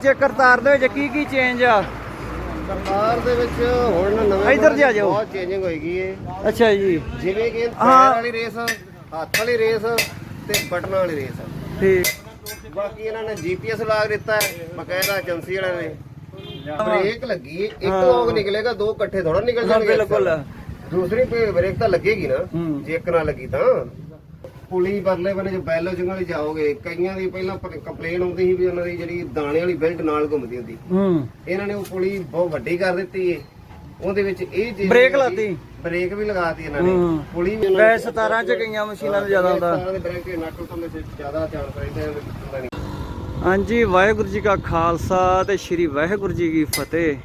ਜੇ ਕਰਤਾਰ ਦੇ ਵਿੱਚ ਕੀ ਕੀ ਚੇਂਜ ਆ? ਸਰਕਾਰ ਦੇ ਵਿੱਚ ਹੁਣ ਨਵੇਂ ਇੱਧਰ ਜੀ ਆ ਜਾਓ। ਬਹੁਤ ਚੇਂਜਿੰਗ ਹੋਏਗੀ ਏ। ਅੱਛਾ ਜੀ। ਜਿਵੇਂ ਕਿ ਪੈਰ ਹਾਂ। ਵਾਲੀ ਰੇਸ ਹੱਥ ਵਾਲੀ ਰੇਸ ਤੇ ਬਟਨਾਂ ਵਾਲੀ ਰੇਸ। ਠੀਕ। ਬਾਕੀ ਇਹਨਾਂ ਨੇ ਜੀਪੀਐਸ ਲਾ ਦਿੱਤਾ ਹੈ ਬਕਾਇਦਾ ਏਜੰਸੀ ਵਾਲਿਆਂ ਨੇ। ਬ੍ਰੇਕ ਲੱਗੀ ਇੱਕ ਹਾਂ। ਲੋਕ ਨਿਕਲੇਗਾ ਦੋ ਇਕੱਠੇ ਥੋੜਾ ਨਿਕਲ ਹਾਂ ਜਾਣਗੇ। ਬਿਲਕੁਲ। ਦੂਸਰੀ ਬ੍ਰੇਕ ਤਾਂ ਲੱਗੇਗੀ ਨਾ ਹੂੰ। ਜੇ ਇੱਕ ਨਾ ਲੱਗੀ ਤਾਂ। ਪੁਲੀ ਬਦਲੇ ਬਨੇ ਜੋ ਬੈਲੋ ਜੰਗਲ ਜਾਓਗੇ ਕਈਆਂ ਦੀ ਪਹਿਲਾਂ ਕੰਪਲੇਨ ਆਉਂਦੀ ਸੀ ਵੀ ਉਹਨਾਂ ਦੀ ਜਿਹੜੀ ਦਾਣੇ ਵਾਲੀ ਬੈਲਟ ਨਾਲ ਘੁੰਮਦੀ ਹੁੰਦੀ। ਹੂੰ। ਇਹਨਾਂ ਨੇ ਉਹ ਪੁਲੀ ਬਹੁਤ ਵੱਡੀ ਕਰ ਦਿੱਤੀ ਏ। ਉਹਦੇ ਵਿੱਚ ਇਹ ਚੀਜ਼ ਬ੍ਰੇਕ ਲਾਤੀ। ਬ੍ਰੇਕ ਵੀ ਲਗਾਤੀ ਇਹਨਾਂ ਨੇ। ਹੂੰ। ਪੁਲੀ ਵੀ ਵੈ ਨੇ- 17 ਚ ਗਈਆਂ ਮਸ਼ੀਨਾਂ ਦਾ ਜ਼ਿਆਦਾ ਹੁੰਦਾ। ਸਤਾਰਾਂ ਦੇ ਬ੍ਰੇਕ ਦੇ ਨਟ ਤੋਂ ਵਿੱਚ ਜ਼ਿਆਦਾ ਰਹਿੰਦਾ ਹੈ ਹੁੰਦਾ ਨਹੀਂ। ਹਾਂਜੀ ਵਾਹਿਗੁਰੂ ਜੀ ਕਾ ਖਾਲਸਾ ਤੇ ਸ੍ਰੀ ਵਾਹਿਗੁਰੂ ਜੀ ਕੀ ਫਤਿਹ।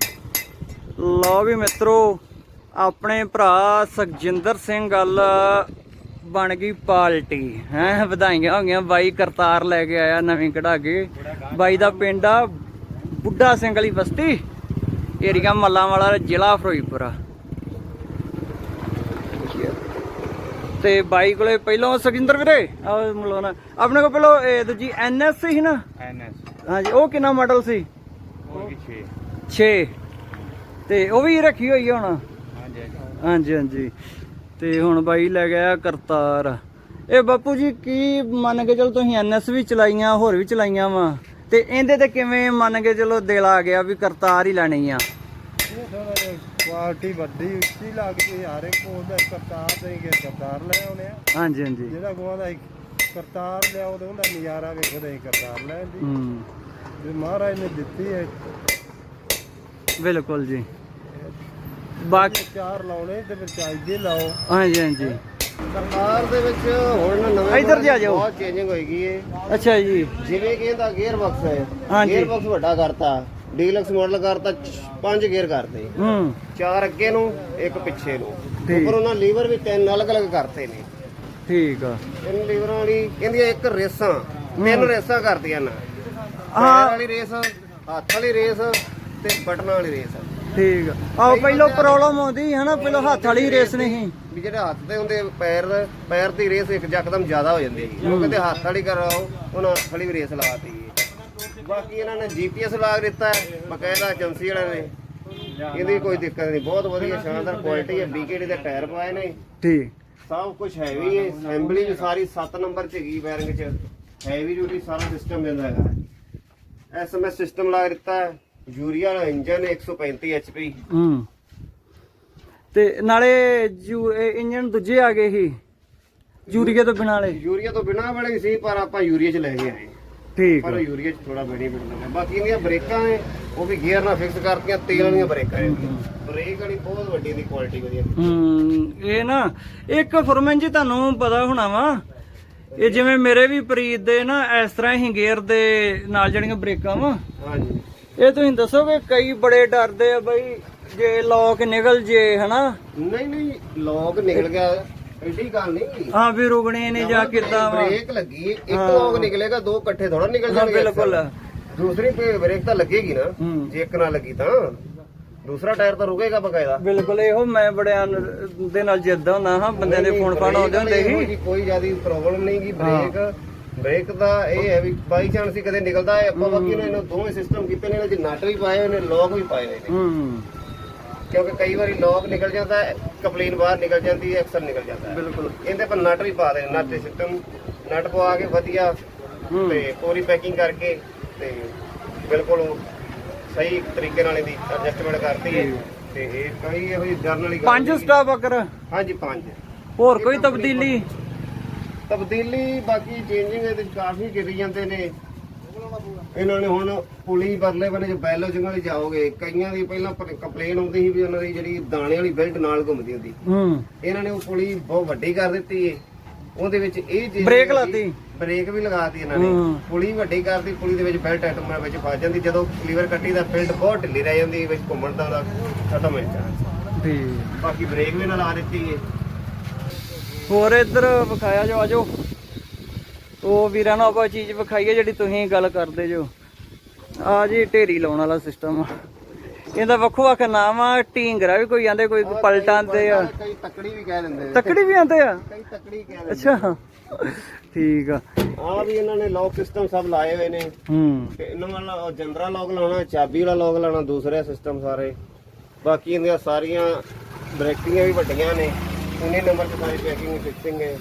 ਲਓ ਵੀ ਮਿੱਤਰੋ ਆਪਣੇ ਭਰਾ ਸੁਖਜਿੰਦਰ ਸਿੰਘ ਗੱਲ ਬਣ ਗਈ ਪਾਲਟੀ ਹੈ ਵਧਾਈਆਂ ਹੋ ਗਈਆਂ। ਬਾਈ ਕਰਤਾਰ ਲੈ ਕੇ ਆਇਆ ਨਵੀਂ ਕਢਾ ਕੇ। ਬਾਈ ਦਾ ਪਿੰਡ ਆ ਬੁੱਢਾ ਸਿੰਘ ਵਾਲੀ ਬਸਤੀ ਏਰੀਆ ਮੱਲਾਂ ਵਾਲਾ ਜ਼ਿਲ੍ਹਾ ਫਿਰੋਜ਼ਪੁਰ। ਆ ਤੇ ਬਾਈ ਕੋਲੇ ਪਹਿਲਾਂ ਸੁਖਜਿੰਦਰ ਵੀਰੇ ਆ ਮਲੋਨਾ ਆਪਣੇ ਕੋਲ ਪਹਿਲਾਂ ਇਹ ਦੂਜੀ ਐਨਐਸ ਸੀ ਨਾ? ਐਨਐਸ ਹਾਂਜੀ ਉਹ ਕਿੰਨਾ ਮਾਡਲ ਸੀ? ਕੀ 6 6 ਤੇ ਉਹ ਵੀ ਰੱਖੀ ਹੋਈ ਹੁਣ? ਹਾਂਜੀ। ਹਾਂਜੀ ਹਾਂਜੀ। ਤੇ ਹੁਣ ਬਾਈ ਲੈ ਗਿਆ ਕਰਤਾਰ। ਇਹ ਬਾਪੂ ਜੀ ਕੀ ਮੰਨ ਕੇ ਚਲੋ ਤੁਸੀਂ ਐਨਐਸ ਵੀ ਚਲਾਈਆਂ ਹੋਰ ਵੀ ਚਲਾਈਆਂ ਵਾ? ਤੇ ਇਹਦੇ ਤੇ ਕਿਵੇਂ ਮੰਨ ਕੇ ਚਲੋ ਦਿਲ ਆ ਗਿਆ ਵੀ ਕਰਤਾਰ ਹੀ ਲੈਣੀ ਆ? ਕੁਆਲਿਟੀ ਵੱਡੀ ਉੱਚੀ ਲੱਗਦੀ ਹਰ ਇੱਕ ਕੋਲ ਦਾ ਕਰਤਾਰ ਦੇ ਕੇ ਕਰਤਾਰ ਲੈ ਆਉਨੇ ਆ। ਹਾਂਜੀ ਹਾਂਜੀ। ਜਿਹੜਾ ਕੋਲ ਦਾ ਕਰਤਾਰ ਲਿਆਓ ਤੇ ਉਹਦਾ ਨਜ਼ਾਰਾ ਵੇਖੋ ਤੇ ਕਰਤਾਰ ਲੈ ਹੂੰ। ਮਹਾਰਾਜ ਨੇ ਦਿੱਤੀ ਹੈ। ਬਿਲਕੁਲ ਜੀ। ਬਾਕੀ ਚਾਰ ਲਾਉਣੇ ਤੇ ਫਿਰ ਚਾਹੀਦੇ ਲਾਓ। ਹਾਂਜੀ ਹਾਂਜੀ। ਸਰਕਾਰ ਦੇ ਵਿੱਚ ਹੁਣ ਨਵੇਂ ਇੱਧਰ ਜੀ ਆ ਜਾਓ। ਬਹੁਤ ਚੇਂਜਿੰਗ ਹੋਏਗੀ ਏ। ਅੱਛਾ ਜੀ। ਜਿਵੇਂ ਕਿ ਇਹਦਾ ਗੇਅਰ ਬਾਕਸ ਹੈ। ਗੇਅਰ ਬਾਕਸ ਵੱਡਾ ਕਰਤਾ। ਡੀਲਕਸ ਮਾਡਲ ਕਰਤਾ ਪੰਜ ਗੇਅਰ ਕਰਤੇ। ਹੂੰ। ਚਾਰ ਅੱਗੇ ਨੂੰ ਇੱਕ ਪਿੱਛੇ ਨੂੰ। ਉੱਪਰ ਉਹਨਾਂ ਲੀਵਰ ਵੀ ਤਿੰਨ ਅਲੱਗ-ਅਲੱਗ ਕਰਤੇ ਨੇ। ਠੀਕ ਆ। ਤਿੰਨ ਲੀਵਰਾਂ ਵਾਲੀ ਕਹਿੰਦੀਆਂ ਇੱਕ ਰੇਸਾਂ। ਤਿੰਨ ਰੇਸਾਂ ਕਰਤੀਆਂ ਨਾ ਪੈਰ ਹਾਂ। ਵਾਲੀ ਰੇਸ ਹੱਥ ਵਾਲੀ ਰੇਸ ਤੇ ਬਟਨਾਂ ਵਾਲੀ ਰੇਸ। ਠੀਕ ਆ। ਆਹ ਪਹਿਲਾਂ ਪ੍ਰੋਬਲਮ ਆਉਂਦੀ ਹੈ ਨਾ ਪਹਿਲਾਂ ਹੱਥ ਵਾਲੀ ਰੇਸ ਨਹੀਂ ਵੀ ਜਿਹੜੇ ਹੱਥ ਤੇ ਹੁੰਦੇ ਪੈਰ ਪੈਰ ਦੀ ਰੇਸ ਇੱਕ ਯਕਦਮ ਜ਼ਿਆਦਾ ਹੋ ਜਾਂਦੀ ਹੈ ਉਹ ਕਹਿੰਦੇ ਹੱਥ ਵਾਲੀ ਕਰਾਓ ਉਹਨਾਂ ਵਾਲੀ ਰੇਸ ਲਾਤੀ ਬਾਕੀ ਇਹਨਾਂ ਨੇ ਜੀਪੀਐਸ ਲਾ ਦਿੱਤਾ ਹੈ ਬਕਾਇਦਾ ਏਜੰਸੀ ਵਾਲਿਆਂ ਨੇ। ਇਹਦੀ ਕੋਈ ਦਿੱਕਤ ਨਹੀਂ। ਬਹੁਤ ਵਧੀਆ ਸ਼ਾਨਦਾਰ ਕੁਆਲਿਟੀ ਹੈ। ਬੀਕੇਡੀ ਦੇ ਟਾਇਰ ਪਾਏ ਨੇ। ਠੀਕ। ਸਭ ਕੁਝ ਹੈਵੀ ਹੈ। ਅਸੈਂਬਲੀ ਵੀ ਸਾਰੀ 7 ਨੰਬਰ ਚ ਹੈਗੀ ਬੈਰਿੰਗ ਚ। ਹੈਵੀ ਡਿਊਟੀ ਸਾਰਾ ਸਿਸਟਮ ਦਿੰਦਾ ਹੈਗਾ। ਐਸਐਮਐਸ ਸਿਸਟਮ ਲਾ ਦਿੱਤਾ ਹੈ। ਯੂਰੀਆ ਦਾ ਇੰਜਨ 135 ਐਚਪੀ ਹੂੰ। ਤੇ ਨਾਲੇ ਇਹ ਇੰਜਨ ਦੂਜੇ ਆ ਗਏ ਸੀ ਯੂਰੀਆ ਤੋਂ ਬਿਨਾਂ ਵਾਲੇ। ਯੂਰੀਆ ਤੋਂ ਬਿਨਾ ਵਾਲੇ ਵੀ ਸੀ ਪਰ ਆਪਾਂ ਯੂਰੀਆ ਚ ਲੈ ਕੇ ਆਏ ਠੀਕ ਪਰ ਆ। ਯੂਰੀਆ ਚ ਥੋੜਾ ਬੈਨੀਫਿਟ ਮਿਲਦਾ ਬਾਕੀ ਇਹਦੀਆਂ ਬ੍ਰੇਕਾਂ ਨੇ ਉਹ ਵੀ ਗੀਅਰ ਨਾਲ ਫਿਕਸ ਕਰਤੀਆਂ ਤੇਲ ਵਾਲੀਆਂ ਬ੍ਰੇਕਾਂ ਇਹਦੀਆਂ ਬ੍ਰੇਕ ਵਾਲੀ ਬਹੁਤ ਵੱਡੀ ਦੀ ਕੁਆਲਿਟੀ ਵਧੀਆ। ਹੂੰ ਇਹ ਨਾ ਇੱਕ ਫਰਮਨ ਜੀ ਤੁਹਾਨੂੰ ਪਤਾ ਹੋਣਾ ਵਾ ਇਹ ਜਿਵੇਂ ਮੇਰੇ ਵੀ ਪ੍ਰੀਤ ਦੇ ਨਾ ਇਸ ਤਰ੍ਹਾਂ ਹੀ ਗੇਅਰ ਦੇ ਨਾਲ ਜਿਹੜੀਆਂ ਬ੍ਰੇਕਾਂ ਵਾ। ਹਾਂਜੀ। ਇਹ ਤੁਸੀਂ ਦੱਸੋਗੇ ਕਈ ਬੜੇ ਡਰਦੇ ਆ ਬਈ ਜੇ ਲੋਕ ਨਿਕਲ ਜੇ ਹਨਾ? ਨਹੀਂ ਨਹੀਂ ਲੋਕ ਨਿਕਲ ਗਿਆ। ਐਡੀ ਗੱਲ ਨਹੀਂ। ਹਾਂ ਵੀ ਰੁਕਣੇ ਨੇ ਜਾਂ ਕਿੱਦਾਂ ਵਾ। ਬ੍ਰੇਕ ਲੱਗੀ ਇੱਕ ਲੋਕ ਨਿਕਲੇਗਾ ਦੋ ਇਕੱਠੇ ਥੋੜਾ ਨਿਕਲ ਹਾਂ, ਜਾਣਗੇ ਬਿਲਕੁਲ। ਦੂਸਰੀ ਪੇ- ਬ੍ਰੇਕ ਤਾਂ ਲੱਗੇਗੀ ਨਾ ਹੂੰ। ਜੇ ਇੱਕ ਨਾ ਲੱਗੀ ਤਾਂ। ਦੂਸਰਾ ਟਾਇਰ ਤਾਂ ਰੁਕੇਗਾ ਬਕਾਇਦਾ। ਬਿਲਕੁਲ ਇਹੋ ਮੈਂ ਬੜਿਆਂ ਨੂੰ- ਦੇ ਨਾਲ ਜਿੱਦ ਹੁੰਦਾ ਹਾਂ ਬੰਦਿਆਂ ਦੇ ਫੋਨ ਫਾਨ ਆਉਂਦੇ ਹੁੰਦੇ ਸੀ। ਜਿਹੀ ਕੋਈ ਜ਼ਿਆਦਾ ਪ੍ਰੋਬਲਮ ਨਹੀਂ ਗੀ ਬ੍ਰੇਕ ਬ੍ਰੇਕ ਦਾ ਇਹ ਹੈ ਵੀ ਬਾਈ ਚਾਂਸ ਹੀ ਕਦੇ ਨਿਕਲਦਾ ਹੈ। ਆਪਾਂ ਬਾਕੀ ਨੇ ਇਹਨੂੰ ਦੋਵੇਂ ਸਿਸਟਮ ਕੀਤੇ ਨੇ ਇਹਦੇ 'ਚ ਨਟ ਵੀ ਪਾਏ ਹੋਏ ਨੇ ਲੋਕ ਵੀ ਪਾਏ ਹੋਏ ਨੇ। ਹੂੰ। ਕਿਉਂਕਿ ਕਈ ਵਾਰੀ ਲੋਕ ਨਿਕਲ ਜਾਂਦਾ ਹੈ ਕੰਪਲੇਨ ਬਾਹਰ ਨਿਕਲ ਜਾਂਦੀ ਹੈ ਅਕਸਰ ਨਿਕਲ ਜਾਂਦਾ ਹੈ। ਬਿਲਕੁਲ। ਇਹਦੇ ਪਰ ਨਟ ਵੀ ਪਾ ਦੇ ਨਟ ਦੇ ਸਿਸਟਮ ਨਟ ਪਵਾ ਕੇ ਵਧੀਆ ਹੂੰ। ਤੇ ਪੂਰੀ ਪੈਕਿੰਗ ਕਰਕੇ ਤੇ ਬਿਲਕੁਲ ਉਹ ਸਹੀ ਤਰੀਕੇ ਨਾਲ ਇਹਦੀ ਐਡਜਸਟਮੈਂਟ ਕਰਤੀ ਹੈ। ਤੇ ਇਹ ਕੋਈ ਇਹੋ ਜਿਹੀ ਡਰਨ ਵਾਲੀ ਗੱਲ ਪੰਜ ਨਹੀਂ। ਸਟਾਪ ਅਕਰ ਹਾਂਜੀ ਪੰਜ। ਹੋਰ ਕੋਈ ਤਬਦੀਲੀ? ਤਬਦੀਲੀ ਬਾਕੀ ਚੇਂਜਿੰਗ ਇਹਦੇ ਕਾਫੀ ਕੀਤੀ ਜਾਂਦੇ ਨੇ। ਇਹਨਾਂ ਨੇ ਹੁਣ ਪੁਲੀ ਬਦਲੇ ਬਨੇ ਜੋ ਬੈਲੋ ਜੰਗਲ ਜਾਓਗੇ ਕਈਆਂ ਦੀ ਪਹਿਲਾਂ ਕੰਪਲੇਨ ਆਉਂਦੀ ਸੀ ਵੀ ਉਹਨਾਂ ਦੀ ਜਿਹੜੀ ਦਾਣੇ ਵਾਲੀ ਬੈਲਟ ਨਾਲ ਘੁੰਮਦੀ ਹੁੰਦੀ। ਹੂੰ। ਇਹਨਾਂ ਨੇ ਉਹ ਪੁਲੀ ਬਹੁਤ ਵੱਡੀ ਕਰ ਦਿੱਤੀ ਏ। ਉਹਦੇ ਵਿੱਚ ਇਹ ਚੀਜ਼ ਬ੍ਰੇਕ ਲਾਤੀ। ਬ੍ਰੇਕ ਵੀ ਲਗਾਤੀ ਇਹਨਾਂ ਨੇ। ਪੁਲੀ ਵੱਡੀ ਕਰਦੀ ਪੁਲੀ ਦੇ ਵਿੱਚ ਬੈਲਟ ਆਟੋਮੈਟਿਕ ਵਿੱਚ ਫਸ ਜਾਂਦੀ। ਜਦੋਂ ਲੀਵਰ ਕੱਟੀ ਦਾ ਫਿਲਟ ਬਹੁਤ ਢਿੱਲੀ ਰਹਿ ਜਾਂਦੀ ਵਿੱਚ ਘੁੰਮਣ ਦਾ ਖਤਮ ਹੋ ਜਾਂਦਾ। ਠੀਕ। ਬਾਕੀ ਬ੍ਰੇਕ ਵੀ ਨਾਲ ਲਾ ਦਿੱਤੀ ਏ। ਹੋਰ ਇੱਧਰ ਵਿਖਾਇਆ ਜੋ ਆਜੋ ਉਹ ਵੀਰਾਂ ਨੂੰ ਆਪਾਂ ਚੀਜ਼ ਵਿਖਾਈਏ ਜਿਹੜੀ ਤੁਸੀਂ ਗੱਲ ਕਰਦੇ ਜੋ। ਆ ਜੀ ਢੇਰੀ ਲਾਉਣ ਵਾਲਾ ਸਿਸਟਮ ਇਹਦਾ ਵੱਖੋ ਵੱਖ ਨਾਮ ਆ ਢੀਂਗਰਾ ਵੀ ਕੋਈ ਆਂਦੇ ਕੋਈ ਪਲਟਾਂ ਦੇ ਆ। ਕਈ ਤੱਕੜੀ ਵੀ ਕਹਿ ਦਿੰਦੇ। ਤੱਕੜੀ ਵੀ ਆਂਦੇ ਆ? ਕਈ ਤੱਕੜੀ ਕਹਿ ਦਿੰਦੇ ਅੱਛਾ। ਠੀਕ ਆ। ਆ ਵੀ ਇਹਨਾਂ ਨੇ ਲੌਕ ਸਿਸਟਮ ਸਭ ਲਾਏ ਹੋਏ ਨੇ। ਹੂੰ। ਤੇ ਇਹਨਾਂ ਵਾਲਾ ਜੰਦਰਾ ਲੌਕ ਲਾਉਣਾ ਚਾਬੀ ਵਾਲਾ ਲੌਕ ਲਾਉਣਾ ਦੂਸਰੇ ਸਿਸਟਮ ਸਾਰੇ। ਬਾਕੀ ਇਹਦੀਆਂ ਸਾਰੀਆਂ ਬ੍ਰੇਕਿੰਗਾਂ ਵੀ ਵੱਡੀਆਂ ਨੇ। 19 ਨੰਬਰ ਤੇ ਸਾਰੀ ਪੈਕਿੰਗ ਫਿਕਸਿੰਗ ਹੈ।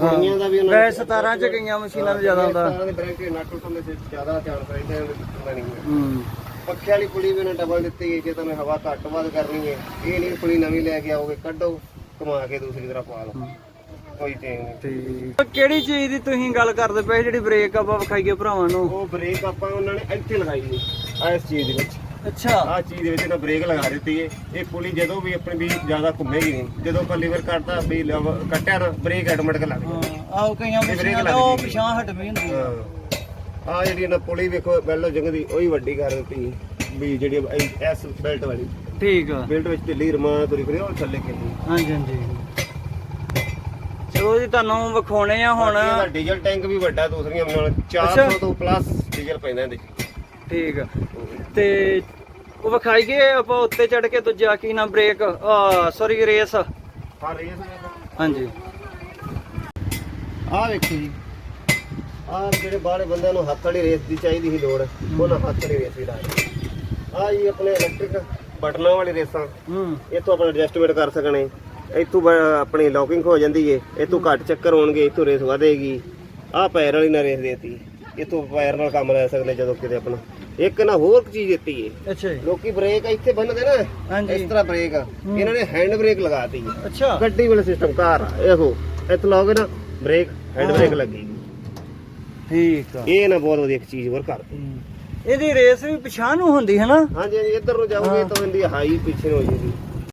ਕੁੜੀਆਂ ਦਾ ਵੀ ਉਹਨਾਂ ਵੈਸੇ 17 ਚ ਗਈਆਂ ਮਸ਼ੀਨਾਂ ਨੂੰ ਜ਼ਿਆਦਾ ਹੁੰਦਾ। ਸਤਾਰਾਂ ਦੇ ਬ੍ਰੇਕ ਨਟ ਟੁੱਟਣ ਦੇ ਜ਼ਿਆਦਾ ਚਾਂਸ ਰਹਿੰਦੇ ਹਨ ਟੁੱਟਦਾ ਨਹੀਂ ਹੈ ਹੂੰ। ਪੱਖੇ ਵਾਲੀ ਪੁਲੀ ਵੀ ਉਹਨਾਂ ਡਬਲ ਦਿੱਤੀ ਹੈ ਜੇ ਤੁਹਾਨੂੰ ਹਵਾ ਘੱਟ ਵੱਧ ਕਰਨੀ ਹੈ ਇਹ ਨਹੀਂ ਪੁਲੀ ਨਵੀਂ ਲੈ ਕੇ ਆਓਗੇ ਕੱਢੋ ਘੁਮਾ ਕੇ ਦੂਸਰੀ ਤਰ੍ਹਾਂ ਪਾ ਲਓ। ਕੋਈ ਚੇਂਜ ਨਹੀਂ। ਠੀਕ। ਕਿਹੜੀ ਚੀਜ਼ ਦੀ ਤੁਸੀਂ ਗੱਲ ਕਰਦੇ ਪਏ ਜਿਹੜੀ ਬ੍ਰੇਕ ਆਪਾਂ ਵਿਖਾਈਏ ਭਰਾਵਾਂ ਨੂੰ? ਉਹ ਬ੍ਰੇਕ ਆਪਾਂ ਉਹਨਾਂ ਨੇ ਇੱਥੇ ਲਗਾਈ ਹੈ ਆ ਇਸ ਚੀਜ਼ ਦੇ ਵਿੱਚ। ਅੱਛਾ। ਆਹ ਚੀਜ਼ ਦੇ ਵਿੱਚ ਇਹਨਾਂ ਬ੍ਰੇਕ ਲਗਾ ਦਿੱਤੀ ਹੈ ਇਹ ਪੁਲੀ ਜਦੋਂ ਵੀ ਆਪਣੀ ਵੀ ਜ਼ਿਆਦਾ ਘੁੰਮੇਗੀ ਨਹੀਂ। ਜਦੋਂ ਆਪਾਂ ਲੀਵਰ ਕੱਟਦਾ ਵੀ ਲਵ- ਕੱਟਿਆ ਨਾ ਬ੍ਰੇਕ ਆਟੋਮੈਟਿਕ ਲੱਗ ਜਾਂਦਾ ਆਹ ਕਈਆਂ ਬ੍ਰੇਕ ਮਸ਼ੀਨਾਂ ਲੱਗ ਦਾ ਉਹ ਗਈ। ਪਿਛਾਂ ਹਟਵੀਂ ਹੁੰਦੀ ਆ। ਆ ਜਿਹੜੀ ਇਹਨਾਂ ਪੁਲੀ ਵੇਖੋ ਬੈਲੋ ਜੰਗ ਦੀ ਉਹੀ ਵੱਡੀ ਕਰ ਦਿੱਤੀ ਵੀ ਜਿਹੜੀ ਐਸ ਬੈਲਟ ਵਾਲੀ। ਠੀਕ ਆ। ਬੈਲਟ ਵਿੱਚ ਢਿੱਲੀ ਰਮਾ ਤੁਰੀ ਫਿਰੇ ਉਹ ਥੱਲੇ ਕਿੰਨੀ ਹਾਂਜੀ ਹਾਂਜੀ। ਚਲੋ ਜੀ ਤੁਹਾਨੂੰ ਵਿਖਾਉਣੇ ਆ ਹੁਣ। ਡੀਜ਼ਲ ਟੈਂਕ ਵੀ ਵੱਡਾ ਦੂਸਰੀਆਂ ਨਾਲ ਅੱਛਾ। 400 ਤੋਂ ਪਲੱਸ ਡੀਜ਼ਲ ਪੈਂਦਾ ਇਹਦੇ 'ਚ। ਠੀਕ ਆ। ਤੇ ਉਹ ਵਿਖਾਈਏ ਆਪਾਂ ਉੱਤੇ ਚੜ ਕੇ ਦੂਜਾ ਕੀ ਨਾ ਬ੍ਰੇਕ ਆ ਸੌਰੀ ਰੇਸ ਹਾਂ ਰੇਸ ਹਾਂਜੀ। ਆਹ ਵੇਖੋ ਜੀ। ਆਹ ਜਿਹੜੇ ਬਾਹਲੇ ਬੰਦਿਆਂ ਨੂੰ ਹੱਥ ਵਾਲੀ ਰੇਸ ਦੀ ਚਾਹੀਦੀ ਸੀ ਲੋੜ ਉਹਨਾਂ ਹੱਥ ਵਾਲੀ ਰੇਸ ਵੀ ਲਾਈ। ਆਹ ਜੀ ਆਪਣੇ ਇਲੈਕਟ੍ਰਿਕ ਬਟਨਾਂ ਵਾਲੀ ਰੇਸਾਂ। ਹੂੰ। ਇੱਥੋਂ ਆਪਣਾ ਐਡਜਸਟਮੈਂਟ ਕਰ ਸਕਣੇ। ਇੱਥੋਂ ਬ- ਆਪਣੀ ਲੌਕਿੰਗ ਹੋ ਜਾਂਦੀ ਏ। ਇੱਥੋਂ ਘੱਟ ਚੱਕਰ ਹੋਣਗੇ ਇੱਥੋਂ ਰੇਸ ਵਧੇਗੀ। ਆਹ ਪੈਰ ਵਾਲੀ ਨਾਲ ਰੇਸ ਦੇਤੀ। ਇੱਥੋਂ ਪੈਰ ਨਾਲ ਕੰਮ ਲੈ ਸਕਦੇ ਜਦੋਂ ਕਿਤੇ ਆਪਣਾ। ਇੱਕ ਨਾ ਹੋਰ ਚੀਜ਼ ਦਿੱਤੀ ਏ। ਅੱਛਾ ਜੀ। ਲੋਕੀ ਬ੍ਰੇਕ ਇੱਥੇ ਬੰਨਦੇ ਨਾ ਹਾਂਜੀ। ਇਸ ਤਰ੍ਹਾਂ ਬ੍ਰੇਕ ਇਹਨਾਂ ਨੇ ਹੈਂਡ ਬ੍ਰੇਕ ਲਗਾਤੀ। ਏ ਅੱਛਾ। ਗੱਡੀ ਵਾਲਾ ਸਿਸਟਮ ਕਾਰ ਆ ਇਹੋ। ਇੱਥੇ ਲਾਓਗੇ ਨਾ ਬ੍ਰੇਕ ਹੈਂਡ ਬ੍ਰੇਕ ਲੱਗੇਗੀ ਠੀਕ ਆ। ਇਹ ਨਾ ਬਹੁਤ ਵਧੀਆ ਇੱਕ ਚੀਜ਼ ਹੋਰ ਕਰਦੀ ਇਹਦੀ ਰੇਸ ਵੀ ਪਿਛਾਂ ਨੂੰ ਹੁੰਦੀ ਹੈ ਨਾ? ਹਾਂਜੀ ਹਾਂਜੀ ਇੱਧਰ ਨੂੰ ਜਾਓਗੇ ਤਾਂ ਇਹਦੀ ਹਾਈ ਪਿੱਛੇ ਨੂੰ ਹੋ ਜਾਏਗੀ